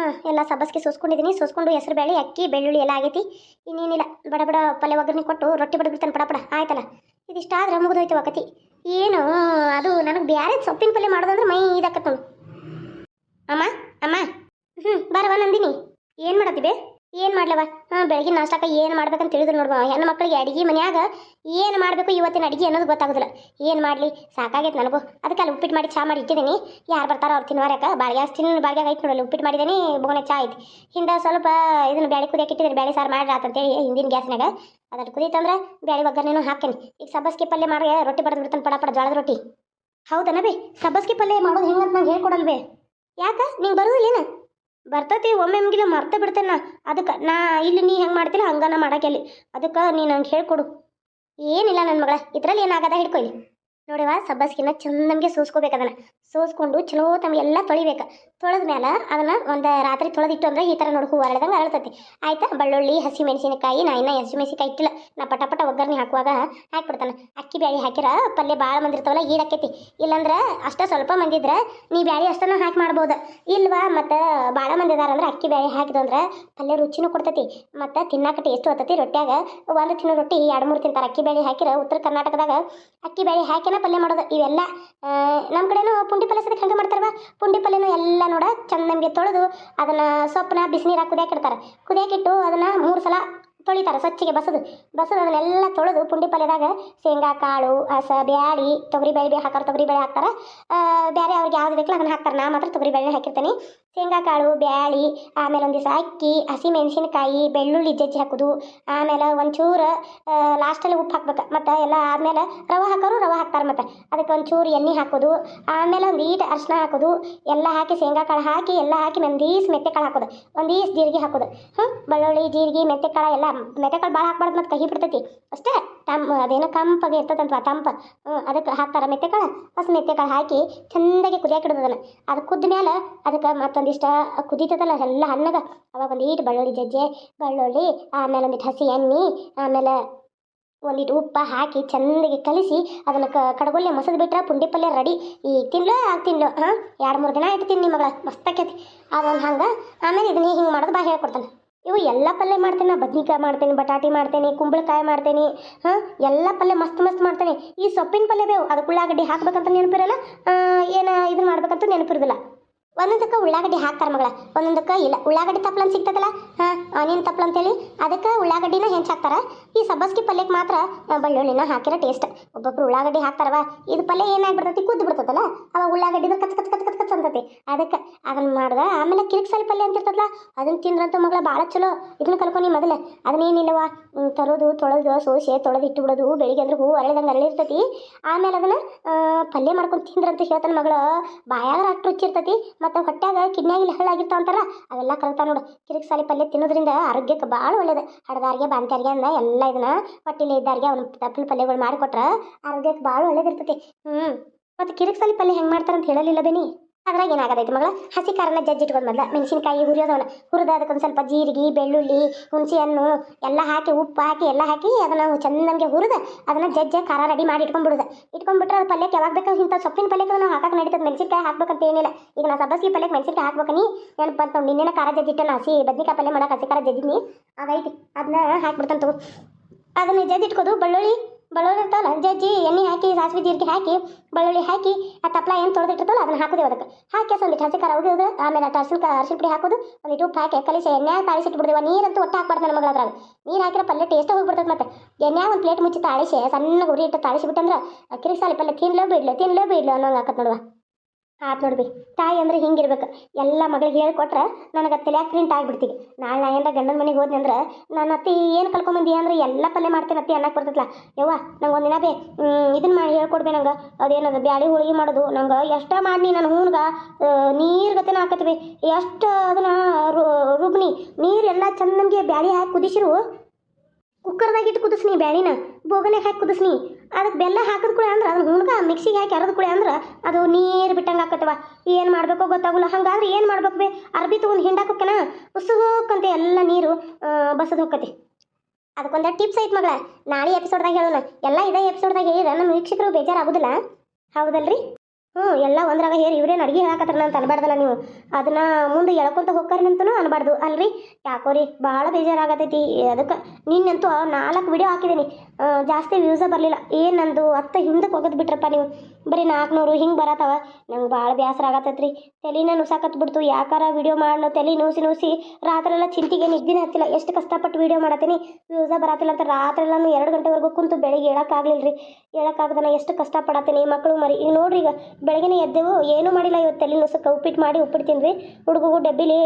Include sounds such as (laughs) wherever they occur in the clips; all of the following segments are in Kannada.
ಹಾಂ, ಎಲ್ಲ ಸಬ್ಬಸ್ಗೆ ಸೋಸ್ಕೊಂಡಿದ್ದೀನಿ ಸೋಸ್ಕೊಂಡು ಹೆಸರು ಬೇಳೆ ಅಕ್ಕಿ, ಬೆಳ್ಳುಳ್ಳಿ ಎಲ್ಲ ಆಗೈತಿ. ಇನ್ನೇನಿಲ್ಲ, ಬಡ ಬಡ ಪಲ್ಯ ಒಗ್ಗರಣೆ ಕೊಟ್ಟು ರೊಟ್ಟಿ ಬಡ್ಬಿಡ್ತಾನೆ ಪಡ ಪಡ ಆಯ್ತಲ್ಲ ಇದಿಷ್ಟಾದ್ರೆ ಮುಗಿದೋಯ್ತು ವಕತಿ ಏನು, ಅದು ನನಗೆ ಬೇರೆ ಸೊಪ್ಪಿನ ಪಲ್ಯ ಮಾಡೋದಂದ್ರೆ ಮೈ ಇದಾಕತ್ತ ಅಮ್ಮ ಅಮ್ಮ. ಹ್ಞೂ ಬರವ ನಂದಿನಿ. ಏನು ಮಾಡತ್ತಿ ಬೇ? ಏನು ಮಾಡ್ಲವ? ಹಾಂ, ಬೆಳಗಿನ ನಾಷ್ಟಕ್ಕೆ ಏನು ಮಾಡ್ಬೇಕಂತ ತಿಳಿದ್ರು ನೋಡುವ ಹೆಣ್ಣು ಮಕ್ಕಳಿಗೆ ಅಡಿಗೆ ಮನ್ಯಾಗ ಏನು ಮಾಡಬೇಕು ಇವತ್ತಿನ ಅಡಿಗೆ ಅನ್ನೋದು ಗೊತ್ತಾಗೋದಿಲ್ಲ. ಏನು ಮಾಡಲಿ? ಸಾಕಾಗೈತೆ ನನಗೂ. ಅದಕ್ಕೆ ಅಲ್ಲಿ ಉಪ್ಪಿಟ್ಟು ಮಾಡಿ ಚಾ ಮಾಡಿ ಇಟ್ಟಿದ್ದೀನಿ ಯಾರು ಬರ್ತಾರೋ ಅವ್ರು ತಿನ್ನುವಾರಕ ಬಾಳ್ಗೆ ತಿನ್ನ ಬಾಳ್ಗೆ ಐತೆ ನೋಡಲ್ಲ ಉಪ್ಪಿಟ್ಟು ಮಾಡಿದ್ದೀನಿ ಬೋಗನೆ ಚಾ ಐತಿ. ಹಿಂದೆ ಸ್ವಲ್ಪ ಇದನ್ನು ಬ್ಯಾಳೆ ಕುದಿಯಕ್ಕೆ ಇಟ್ಟಿದ್ದೀನಿ ಬ್ಯಾಳೆ ಸಾರು ಮಾಡಿ ಅಂತೇಳಿ ಹಿಂದಿನ ಗ್ಯಾಸ್ನಾಗ ಅದನ್ನು ಕುದೀತಂದ್ರೆ ಬ್ಯಾಳೆ ಒಗ್ಗರಣೆನೂ ಹಾಕೇನಿ ಈಗ ಸಬ್ಬಸ್ಗೆ ಪಲ್ಯ ಮಾಡಿ ರೊಟ್ಟಿ ಬಡ್ದು ಬಿಡ್ತಾನೆ ಪಡ ಪಡ ಜೋಳದ ರೊಟ್ಟಿ. ಹೌದನ ಬೇ? ಸಬ್ಬಸ್ಗೆ ಪಲ್ಯ ಮಾಡೋದು ಹೆಂಗಂತ ನಂಗೆ ಹೇಳ್ಕೊಡಲ್ವೇ ಯಾಕ? ನಿಂಗೆ ಬರುದಿಲ್ಲೇನ ಬರ್ತೈತಿ, ಒಮ್ಮೆ ಮುಗಿಲ ಮರ್ತ ಬಿಡ್ತೇನೆ ನಾ. ಅದಕ್ಕೆ ನಾ ಇಲ್ಲಿ ನೀ ಹೆಂಗೆ ಮಾಡ್ತಿಲ್ಲ, ಹಂಗ ನಾ ಮಾಡಕ್ಕೆ ಅಲ್ಲಿ ಅದಕ್ಕೆ ನೀ ನಂಗೆ ಹೇಳ್ಕೊಡು. ಏನಿಲ್ಲ ನನ್ನ ಮಗಳ, ಇದ್ರಲ್ಲಿ ಏನಾಗದ ಹಿಡ್ಕೊ ಇಲ್ಲಿ. ನೋಡಿವ ಸಬ್ಬಸ್ಗಿನ ಚಂದಂಗೆ ಸೋಸ್ಕೋಬೇಕು ಅದನ್ನ. ಸೋಸ್ಕೊಂಡು ಚಲೋ ತಮಗೆ ಎಲ್ಲ ತೊಳಿಬೇಕು. ತೊಳೆದ ಮೇಲೆ ಅದನ್ನ ಒಂದು ರಾತ್ರಿ ತೊಳೆದಿಟ್ಟು ಅಂದ್ರೆ ಈ ಥರ ನೋಡಿ, ಹೂವು ಅರಳತತಿ ಅರಳ್ತೈತಿ. ಆಯ್ತಾ? ಬೆಳ್ಳುಳ್ಳಿ ಹಸಿ ಮೆಣಸಿನಕಾಯಿ ನಾ ಇನ್ನೂ ಹಸಿ ಮೆಣಸಿನಕಾಯಿ ಇಟ್ಟಿಲ್ಲ. ನಾ ಪಟ ಪಟ ಒಗ್ಗರಣೆ ಹಾಕುವಾಗ ಹಾಕ್ಬಿಡ್ತಾನೆ. ಅಕ್ಕಿ ಬ್ಯಾಳಿ ಹಾಕಿರ ಪಲ್ಯ ಭಾಳ ಮಂದಿರ್ತಾವಲ್ಲ ಈಡಾಕೈತಿ ಇಲ್ಲಾಂದ್ರೆ ಅಷ್ಟ ಸ್ವಲ್ಪ ಮಂದಿದ್ರೆ ನೀ ಬ್ಯಾಳಿ ಅಷ್ಟನ್ನು ಹಾಕಿ ಮಾಡ್ಬೋದು. ಇಲ್ವಾ? ಮತ್ತು ಭಾಳ ಮಂದಿ ಅಂದ್ರೆ ಅಕ್ಕಿ ಬ್ಯಾಳಿ ಹಾಕಿದಂದ್ರೆ ಪಲ್ಯ ರುಚಿನೂ ಕೊಡ್ತೈತಿ. ಮತ್ತು ತಿನ್ನಾಕ ಟೇಸ್ಟ್ ಹೊತ್ತತಿ ರೊಟ್ಯಾಗ ಒಂದು ತಿನ್ನೋ ರೊಟ್ಟಿ ಎರಡು ಮೂರು ತಿಂತಾರೆ. ಅಕ್ಕಿ ಬ್ಯಾಳಿ ಹಾಕಿರ ಉತ್ತರ ಕರ್ನಾಟಕದಾಗ ಅಕ್ಕಿ ಬ್ಯಾಳಿ ಹಾಕಿನ ಪಲ್ಯ ಮಾಡೋದು, ಇವೆಲ್ಲ ನಮ್ಮ ಕಡೆನೂ ಪುಂಡಿ ಪಲ್ಯ ಸದಕ್ಕೆ ಹಂಗೆ ಮಾಡ್ತಾರವ ಪುಂಡಿ ಪಲ್ಯನೂ ಎಲ್ಲ ನೋಡ ಚಂದಂಗೆ ತೊಳೆದು ಅದನ್ನು ಸೊಪ್ಪನ್ನ ಬಿಸಿನೀರಾಗ ಕುದಿಯಾಕಿಡ್ತಾರೆ ಕುದಿಯಾಕಿಟ್ಟು ಅದನ್ನು ಮೂರು ಸಲ ತೊಳಿತಾರೆ ಸ್ವಚ್ಛಗೆ ಬಸದು. ಬಸದು ಅದನ್ನೆಲ್ಲ ತೊಳೆದು ಪುಂಡಿ ಪಲ್ಯದಾಗ ಶೇಂಗಾ, ಕಾಳು, ಹಸ, ಬ್ಯಾಳಿ, ತೊಗರಿ ಬೇಳೆ ಹಾಕ್ತಾರೆ, ತೊಗರಿ ಬೇಳೆ ಹಾಕ್ತಾರೆ. ಬೇರೆ ಅವ್ರಿಗೆ ಯಾವ್ದು ಬೇಕಲ್ಲ ಅದನ್ನ ಹಾಕ್ತಾರೆ. ನಾ ಮಾತ್ರ ತೊಗರಿ ಬೇಳೆ ಹಾಕಿರ್ತೀನಿ. ಶೇಂಗಾ, ಕಾಳು, ಬ್ಯಾಳಿ, ಆಮೇಲೆ ಒಂದು ದಿವಸ ಅಕ್ಕಿ ಹಸಿ ಮೆಣಸಿನಕಾಯಿ ಬೆಳ್ಳುಳ್ಳಿ ಜಜ್ಜಿ ಹಾಕೋದು. ಆಮೇಲೆ ಒಂಚೂರು ಲಾಸ್ಟಲ್ಲಿ ಉಪ್ಪು ಹಾಕ್ಬೇಕು. ಮತ್ತು ಎಲ್ಲ ಆದಮೇಲೆ ರವೆ ಹಾಕೋರು ರವೆ ಹಾಕ್ತಾರೆ ಮತ್ತು. ಅದಕ್ಕೆ ಒಂಚೂರು ಎಣ್ಣೆ ಹಾಕೋದು. ಆಮೇಲೆ ಒಂದು ಈಟ್ ಅರ್ಶಿನ ಹಾಕೋದು. ಎಲ್ಲ ಹಾಕಿ ಶೇಂಗಾ, ಕಾಳು ಹಾಕಿ ಎಲ್ಲ ಹಾಕಿ ಈಸ್ ಮೆತ್ತೆ ಕಾಳು ಹಾಕೋದು. ಒಂದೀಸ್ ಜೀರಿಗೆ ಹಾಕೋದು. ಹ್ಞೂ ಬೆಳ್ಳುಳ್ಳಿ, ಜೀರಿಗೆ ಮೆತ್ತೆ ಕಾಳು ಎಲ್ಲ ಮೆತ್ತೆ ಕಾಳು ಭಾಳ ಹಾಕ್ಬಾರ್ದು ಮತ್ತು ಕಹಿ ಬಿಡ್ತೈತಿ. ಅಷ್ಟೇ ತಮ್ ಅದೇನೋ ಕಂಪಗೆ ಇರ್ತದಂತ ತಂಪ. ಹ್ಞೂ ಅದಕ್ಕೆ ಹಾಕ್ತಾರೆ ಮೆತೆಕಾಳು. ಹಸಿ ಮೆತ್ತೆ ಕಾಳು ಹಾಕಿ ಚೆಂದಾಗಿ ಕುದಿಯಾಕೆ ಇಡೋದು ಅದನ್ನು. ಅದು ಕುದ್ದ ಮೇಲೆ ಅದಕ್ಕೆ ಮತ್ತೊಂದಿಷ್ಟ ಕುದೀತದಲ್ಲ ಎಲ್ಲ ಹಣ್ಣಗ, ಅವಾಗ ಒಂದು ಈಟ್, ಬೆಳ್ಳುಳ್ಳಿ, ಜಜ್ಜೆ, ಬೆಳ್ಳುಳ್ಳಿ, ಆಮೇಲೆ ಒಂದಿಷ್ಟು ಹಸಿ ಎಣ್ಣೆ, ಆಮೇಲೆ ಒಂದಿಟ್ಟು ಉಪ್ಪು ಹಾಕಿ ಚೆಂದಾಗಿ ಕಲಿಸಿ ಅದನ್ನು ಕಡಗೊಲ್ಲೆ ಮಸದ್ ಬಿಟ್ರೆ ಪುಂಡಿ ಪಲ್ಯ ರೆಡಿ. ಈಗ ತಿನ್ಲು, ಆಗ ತಿನ್ಲು. ಹಾಂ ಎರಡು ಮೂರು ದಿನ ಆಯ್ತು ತಿನ್ನಿ ಮಗಳ. ಮಸ್ತ್ ಆಕೈತಿ. ಅದೊಂದು ಹಂಗೆ. ಆಮೇಲೆ ಇದನ್ನ ಹಿಂಗೆ ಮಾಡೋದು ಬಾ ಹೇಳ್ಕೊಡ್ತಾನೆ. ಇವು ಎಲ್ಲ ಪಲ್ಯ ಮಾಡ್ತೇನೆ ನಾ ಬದ್ನಿಕಾಯಿ ಮಾಡ್ತೇನೆ, ಬಟಾಟಿ ಮಾಡ್ತೇನೆ, ಕುಂಬಳಕಾಯಿ ಮಾಡ್ತೇನೆ, ಹಾಂ, ಎಲ್ಲ ಪಲ್ಯ ಮಸ್ತ್ ಮಸ್ತ್ ಮಾಡ್ತೇನೆ. ಈ ಸೊಪ್ಪಿನ ಪಲ್ಯ ಬೇವು ಅದಕ್ಕೆ ಉಳ್ಳಾಗಡ್ಡಿ ಹಾಕ್ಬೇಕಂತ ನೆನಪಿರಲ್ಲ? ಏನು ಇದನ್ನ ಮಾಡ್ಬೇಕಂತ ನೆನಪಿರೋದಿಲ್ಲ. ಒಂದೊಂದಕ್ಕೆ ಉಳ್ಳಾಗಡ್ಡಿ ಹಾಕ್ತಾರೆ ಮಗಳ, ಒಂದೊಂದಕ್ಕೆ ಇಲ್ಲ. ಉಳ್ಳಾಗಡ್ಡಿ ತಪ್ಪಲ ಸಿಗ್ತದಲ್ಲ? ಹಾಂ, ಆನಿಯನ್ ತಪ್ಪಲ ಅಂತೇಳಿ. ಅದಕ್ಕೆ ಉಳ್ಳಾಗಡ್ಡಿನ ಹೆಂಚ್ ಹಾಕ್ತಾರ ಈ ಸಬ್ಬಸ್ಗಿ ಪಲ್ಯಕ್ಕೆ ಮಾತ್ರ ಬೆಳ್ಳುಳ್ಳಿನ ಹಾಕಿರೋ ಟೇಸ್ಟ್ ಒಬ್ಬೊಬ್ರು ಉಳ್ಳಾಗಡ್ಡಿ ಹಾಕ್ತಾರವ, ಇದು ಪಲ್ಯ ಏನಾಗ್ಬಿಡ್ತೈತಿ, ಕುದ್ದು ಬಿಡ್ತದಲ್ಲ? ಅವಾಗ ಉಳ್ಳಾಗಡ್ಡಿ ಕಚ್ ಕಚ್ ಕಚ್ ಕಚ್ ಕಚ್ ಅಂತೈತಿ. ಅದಕ್ಕೆ ಅದನ್ನ ಮಾಡ್ದ, ಆಮೇಲೆ ಕಿರಿಕ್ಸಲ್ ಪಲ್ಯ ಅಂತ ಇರ್ತದಲ್ಲ ಅದನ್ನ ತಿಂದ್ರಂತ ಮಗಳ ಭಾಳ ಚಲೋ. ಇದನ್ನ ಕಲ್ಕೊನಿ ಮೊದಲು. ಅದನ್ನೇನಿಲ್ಲವ ತರೋದು, ತೊಳೆದು, ಸೋಸೆ, ತೊಳೆದು ಇಟ್ಟು ಬಿಡೋದು ಬೆಳಿಗ್ಗೆ ಅಂದ್ರೆ ಹೂ ಅರಳಿದಂಗೆ ಅರಳಿರ್ತೈತಿ. ಆಮೇಲೆ ಅದನ್ನ ಪಲ್ಯ ಮಾಡ್ಕೊಂಡು ತಿಂದ್ರಂತ ಹೇಳ್ತಾನೆ ಮಗಳ ಬಾಯಾಗ ಅಷ್ಟು ರುಚಿ ಇರ್ತೈತಿ ಮತ್ತು ಕಿಡ್ನ್ಯಾಗ ಇಲ್ಲಿ ಹಳ್ಳಾಗಿರ್ತಾವ ಅಂತಾರ, ಅವೆಲ್ಲ ಕರಗ್ತಾವ ನೋಡು. ಕಿರಿಕ್ ಸಾಲಿ ಪಲ್ಯ ತಿನ್ನೋದ್ರಿಂದ ಆರೋಗ್ಯಕ್ಕೆ ಭಾಳ ಒಳ್ಳೇದು. ಹಡದಾರಿಗೆ ಬಾಂತ್ಯಾರಿಗೆ ಅಂದ ಎಲ್ಲ ಇದನ್ನ ಹೊಟ್ಟಿಲಿ ಇದ್ದಾರಿಗೆ ಅವ್ನ ತಪ್ಪಲ ಪಲ್ಯಗಳು ಮಾಡಿಕೊಟ್ರೆ ಆರೋಗ್ಯಕ್ಕೆ ಭಾಳ ಒಳ್ಳೇದಿರ್ತೈತಿ. ಹ್ಞೂ ಮತ್ತು ಕಿರಿಕ್ ಸಾಲಿ ಪಲ್ಯ ಹೆಂಗೆ ಮಾಡ್ತಾರಂತ ಹೇಳಲಿಲ್ಲ ಬೇನಿ? ಅದ್ರಾಗ ಏನಾಗದೈತಿ ಮಗಳ? ಹಸಿ ಖಾರನ ಜಜ್ಜಿ ಇಟ್ಕೊಂಡು ಮೊದಲ. ಮೆಣಸಿನಕಾಯಿ ಹುರಿಯೋದವನ. ಹುರಿದ ಅದಕ್ಕೊಂದು ಸ್ವಲ್ಪ ಜೀರಿಗೆ, ಬೆಳ್ಳುಳ್ಳಿ ಹುಣಸೆ ಹಣ್ಣು ಎಲ್ಲ ಹಾಕಿ, ಉಪ್ಪು ಹಾಕಿ, ಎಲ್ಲ ಹಾಕಿ ಅದನ್ನ ಚಂದಂಗೆ ಹುರಿದ ಅದನ್ನ ಜಜ್ಜ ಖಾರ ರೆಡಿ ಮಾಡಿ ಇಟ್ಕೊಂಡ್ಬಿಡುದು. ಇಟ್ಕೊಂಡ್ಬಿಟ್ರೆ ಅದು ಪಲ್ಯಕ್ಕೆ ಯಾವಾಗ ಬೇಕಾದ್ರೆ ಇಂಥ ಸೊಪ್ಪಿನ ಪಲ್ಯಕ್ಕೆ ನಾವು ಹಾಕಕ್ಕೆ ನಡೀತದೆ. ಮೆಣಸಿನಕಾಯಿ ಹಾಕ್ಬೇಕಂತ ಏನಿಲ್ಲ. ಈಗ ನಾ ಸಬ್ಬಸ್ಗಿ ಪಲ್ಯಕ್ಕೆ ಮೆಣಸಿನಕಾಯಿ ಹಾಕ್ಬೇಕನಿ ನೆನಪು ಬಂತು ನಿನ್ನೆ ಖಾರ ಜಜ್ಜಿಟ್ಟು ನಾ. ಹಸಿ ಬದ್ನಿಕಾಯಿ ಪಲ್ಯ ಮಾಡಕ್ಕೆ ಹಸಿ ಖಾರ ಜಜ್ಜಿದ್ನಿ. ಅದೈತಿ ಅದನ್ನ ಹಾಕ್ಬಿಡ್ತಾನೆ ತಗೋ. ಅದನ್ನ ಜಜ್ಜಿಟ್ಕೋದು ಬೆಳ್ಳುಳ್ಳಿ ಬೆಳ್ಳುಳ್ಳಿ ಇರ್ತಾವಲ್ಲ ಜಜ್ಜಿ ಎಣ್ಣೆ ಹಾಕಿ, ಸಾಸಿವೆ ಜೀರಿಗೆ ಹಾಕಿ, ಬೆಳ್ಳುಳ್ಳಿ ಹಾಕಿ, ಆ ತಪ್ಪಲ ಏನು ತೊಳೆದಿಟ್ಟಿರ್ತಾವಲ್ಲ ಅದನ್ನ ಹಾಕೋದು ಅದಕ್ಕೆ. ಹಾಕಿ ಒಂದಿಟ್ಟು ಹಸಿ ಖಾರ ಉಗಿಯೋದು ಆಮೇಲೆ ಅರ್ಶಿನ ಅರ್ಶಿನ ಪುಡಿ ಹಾಕೋದು ಒಂದಿಟ್ಟು ಉಪ್ಪು ಹಾಕಿ, ಕಲಿಸಿ ಎಣ್ಣೆ ತಾಳಿಸಿಟ್ಬಿಡ್ತೀವಿ. ನೀರಂತೂ ಒಟ್ಟು ಹಾಕ್ಬಾರ್ದು ನನ್ನ ಮಗಳ ಅದ್ರಾಗ ನೀರು ಹಾಕಿರೋ ಪಲ್ಯ ಟೇಸ್ಟ್ ಹೋಗ್ಬಿಡ್ತದೆ ಮತ್ತೆ. ಎಣ್ಣೆ ಒಂದು ಪ್ಲೇಟ್ ಮುಚ್ಚಿ ತಾಳಿಸಿ ಸಣ್ಣ ಉರಿ ಇಟ್ಟು ತಾಳಿಸಿಬಿಟ್ಟಂದ್ರೆ ಕಿರಿಸಾಲಿ ಪಲ್ಯ ತಿನ್ಲೋ ಬಿಡ್ಲೋ ತಿನ್ಲೋ ಬಿಡ್ಲೋ ಅನ್ನೋಂಗೆ ಹಾಕತ್ ನೋಡುವ. ಆತ್ ನೋಡ್ಬಿ, ತಾಯಿ ಅಂದ್ರೆ ಹಿಂಗಿರ್ಬೇಕು. ಎಲ್ಲ ಮಗಳಿಗೆ ಹೇಳ್ಕೊಟ್ರೆ ನನಗೆ ತಲೆಯಾಗ ಪ್ರಿಂಟ್ ಆಗಿಬಿಡ್ತೀವಿ ನಾಳೆ ನಾ ಏನಾರ ಗಂಡನ ಮನೆಗೆ ಹೋದ್ನಿ ಅಂದ್ರೆ ನನ್ನ ಅತ್ತಿ ಏನು ಕಲ್ಕೊಂಬಂದಿ ಅಂದ್ರೆ ಎಲ್ಲ ಪಲ್ಯ ಮಾಡ್ತೀನಿ ಅತ್ತಿ ಅನ್ನಕ್ಕೆ ಬರ್ತೈತಲ್ಲ ಯವ್ವ, ನಂಗೆ ಒಂದಿನ ಬೇ ಇದನ್ನ ಮಾಡಿ ಹೇಳ್ಕೊಡ್ಬೇ ನಂಗೆ. ಅದೇನದು ಬ್ಯಾಳಿ ಹೋಳಿಗೆ ಮಾಡೋದು, ನಂಗೆ ಎಷ್ಟ ಮಾಡಿ ನನ್ನ ಹೂನ್ಗ ನೀರು ಗತಿನ ಹಾಕತ್ವಿ ಎಷ್ಟು ಅದನ್ನ ರುಬ್ನಿ, ನೀರು ಎಲ್ಲ ಚಂದಂಗೆ ಬ್ಯಾಳಿ ಹಾಕಿ ಕುದಿಸಿರು. ಕುಕ್ಕರ್ದಾಗ ಇಟ್ಟು ಕುದಿಸ್ನಿ ಬ್ಯಾಳಿನ, ಬೋಗನ್ಯಾಗ ಹಾಕಿ ಕುದಿಸ್ನಿ. ಅದಕ್ಕೆ ಬೆಲ್ಲ ಹಾಕಿದ ಕುಳೆ ಅಂದ್ರೆ ಅದನ್ನ ಹುಣ್ಗ ಮಿಕ್ಸಿಗೆ ಹಾಕಿ ಅರದ ಕುಳೆ ಅಂದ್ರೆ ಅದು ನೀರು ಬಿಟ್ಟಂಗೆ ಆಕತ್ತವ. ಏನು ಮಾಡಬೇಕೋ ಗೊತ್ತಾಗಲ್ಲ. ಹಂಗಾದ್ರೆ ಏನು ಮಾಡ್ಬೇಕು ಬೇ? ಅರ್ಬಿ ತೊಗೊಂಡು ಹಿಂಡಾಕೋಕೆನ ಉಸುಗೋಕ್ಕಂತೆ ಎಲ್ಲ ನೀರು ಬಸದು ಹೋಗತ್ತೆ ಅದಕ್ಕೊಂದು ಟಿಪ್ಸ್ ಐತೆ ಮಗಳ. ನಾಳೆ ಎಪಿಸೋಡ್ದಾಗ ಹೇಳೋಣ. ಎಲ್ಲ ಇದೇ ಎಪಿಸೋಡ್ದಾಗ ಹೇಳಿದ್ರೆ ನಮ್ಮ ವೀಕ್ಷಕರು ಬೇಜಾರಾಗೋದಿಲ್ಲ. ಹೌದಲ್ರಿ? ಹ್ಞೂ, ಎಲ್ಲ ಒಂದ್ರಾಗ ಹೇರಿ ಇವ್ರೇನು ಅಡುಗೆ ಹೇಳಕತ್ತಾರ ಅಂತ ಅನ್ಬಾರ್ದಲ್ಲ ನೀವು. ಅದನ್ನ ಮುಂದೆ ಎಳ್ಕೊಂತ ಹೋಗ್ತಾರಂತನೂ ಅನ್ಬಾರ್ದು. ಅಲ್ರಿ? ಯಾಕೋ ರೀ ಭಾಳ ಬೇಜಾರಾಗತೈತಿ. ಅದಕ್ಕೆ ನಿನ್ನಂತೂ ನಾಲ್ಕು ವಿಡಿಯೋ ಹಾಕಿದ್ದೀನಿ ಜಾಸ್ತಿ ವ್ಯೂಸ ಬರಲಿಲ್ಲ. ಏನು ನಂದು ಅತ್ತ ಹಿಂದಕ್ಕೆ ಹೋಗೋದು ಬಿಟ್ರಪ್ಪ ನೀವು. ಬರೀ ನಾಲ್ಕುನೂರು ಹಿಂಗೆ ಬರತ್ತವ ನಂಗೆ ಭಾಳ ಬೇಸರ ಆಗತ್ತೈತ್ರಿ ತಲೆನ ನುಸಾಕತ್ ಬಿಡ್ತು. ಯಾಕಾರ ವಿಡಿಯೋ ಮಾಡೋ ತಲೆ ನೂಸಿ ನೂಸಿ ರಾತ್ರೆಲ್ಲ ಚಿಂತೆಗೆ ನಿದ್ದಿನ ಹತ್ತಿಲ್ಲ. ಎಷ್ಟು ಕಷ್ಟಪಟ್ಟು ವಿಡಿಯೋ ಮಾಡತ್ತೀನಿ. ವ್ಯೂಸ ಬರತ್ತಿಲ್ಲ ಅಂತ ರಾತ್ರೆಲ್ಲ ಎರಡು ಗಂಟೆವರೆಗೂ ಕುಂತು ಬೆಳಿಗ್ಗೆ ಹೇಳೋಕ್ಕಾಗಲಿಲ್ಲ ರೀ ಹೇಳೋಕ್ಕಾಗ್ದನ ಎಷ್ಟು ಕಷ್ಟಪಡತ್ತೀನಿ. ಮಕ್ಕಳು ಮರಿ, ಈಗ ನೋಡ್ರಿ ಈಗ ಬೆಳಗ್ಗೆನೇ ಎದ್ದೆವು ಏನೂ ಮಾಡಿಲ್ಲ ಇವತ್ತು ತಲೆ ನೋಸಕ್ಕೆ ಉಪ್ಪಿಟ್ಟು ಮಾಡಿ ಉಪ್ಪಿಟ್ಟು ತಿಂದ್ವಿ. ಹುಡುಗಗೂ ಡಬ್ಬಿಲಿ